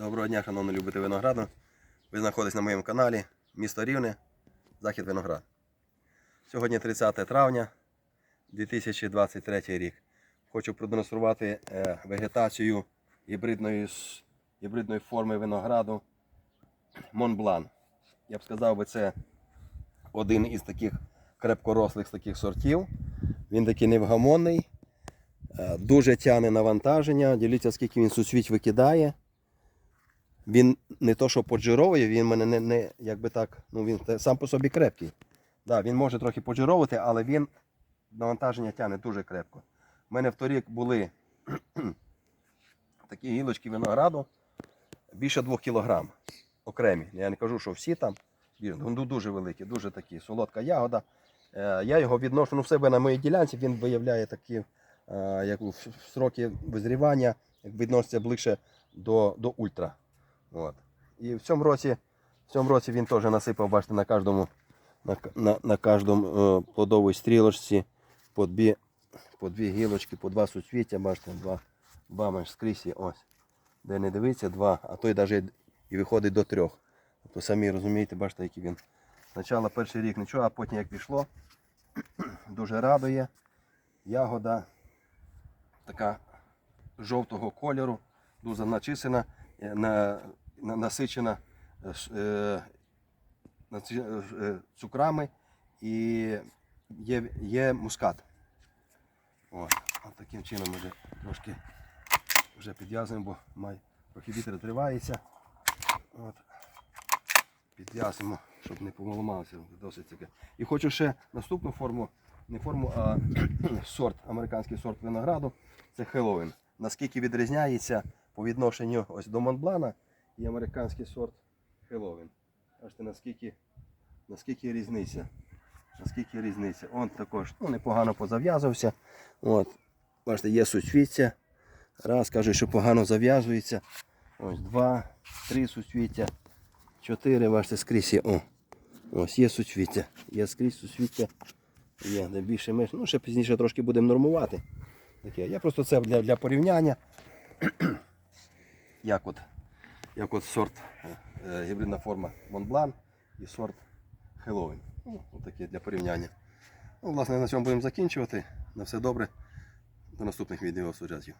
Доброго дня, шановні любителі винограду. Ви знаходитесь на моєму каналі місто Рівне, Захід Виноград. Сьогодні 30 травня 2023 рік. Хочу продемонструвати е, вегетацію гібридної, гібридної форми винограду Монблан. Я б сказав, би, це один із таких крепкорослих таких сортів. Він такий невгамонний, е, дуже тягне навантаження. Дивіться, скільки він сусвіч викидає. Він не то, що поджировує, він мене не, не якби так, ну він сам по собі крепкий. Да, він може трохи поджировувати, але він навантаження тягне дуже крепко. У мене в торік були такі гілочки винограду більше 2 кг окремі. Я не кажу, що всі там. Ну, дуже великі, дуже такі. Солодка ягода. Е, Я його відношу ну, в себе на моїй ділянці, він виявляє такі е, як в сроки визрівання, як відноситься ближче до, до ультра. От. І в цьому році, в цьому році він теж насипав, бачите, на кожному, на, на, на кожному е, плодовій стрілочці по дві, по дві гілочки, по два суцвіття, бачите, два, два скрізь є, ось. Де не дивиться, два, а то й навіть і виходить до трьох. Тобто самі розумієте, бачите, який він. Спочатку перший рік нічого, а потім як пішло, дуже радує. Ягода така жовтого кольору, дуже начисена, е, на, насичена е, е, е, цукрами і є, є мускат. От, от таким чином вже трошки вже підв'язуємо, бо май, трохи вітер тривається. От. Підв'язуємо, щоб не поламалося. Досить таке. І хочу ще наступну форму, не форму, а сорт, американський сорт винограду. Це Хеллоуін. Наскільки відрізняється по відношенню ось до Монблана і американський сорт Хеллоуін. Бачите, наскільки, наскільки різниця. Наскільки різниця. Он також ну, непогано позав'язувався. Бачите, є суцвіття. Раз, кажуть, що погано зав'язується. Ось два, три суцвіття, чотири, бачите, скрізь є. О, ось є суцвіття. Є скрізь суцвіття. Є, де більше менше. Ну, ще пізніше трошки будемо нормувати. Таке. Я просто це для, для порівняння. як от, як от сорт е, е, гібридна форма Монблан і сорт Хеллоуін. Ну, таке для порівняння. Ну, власне, на цьому будемо закінчувати. На все добре. До наступних відео сюжетів.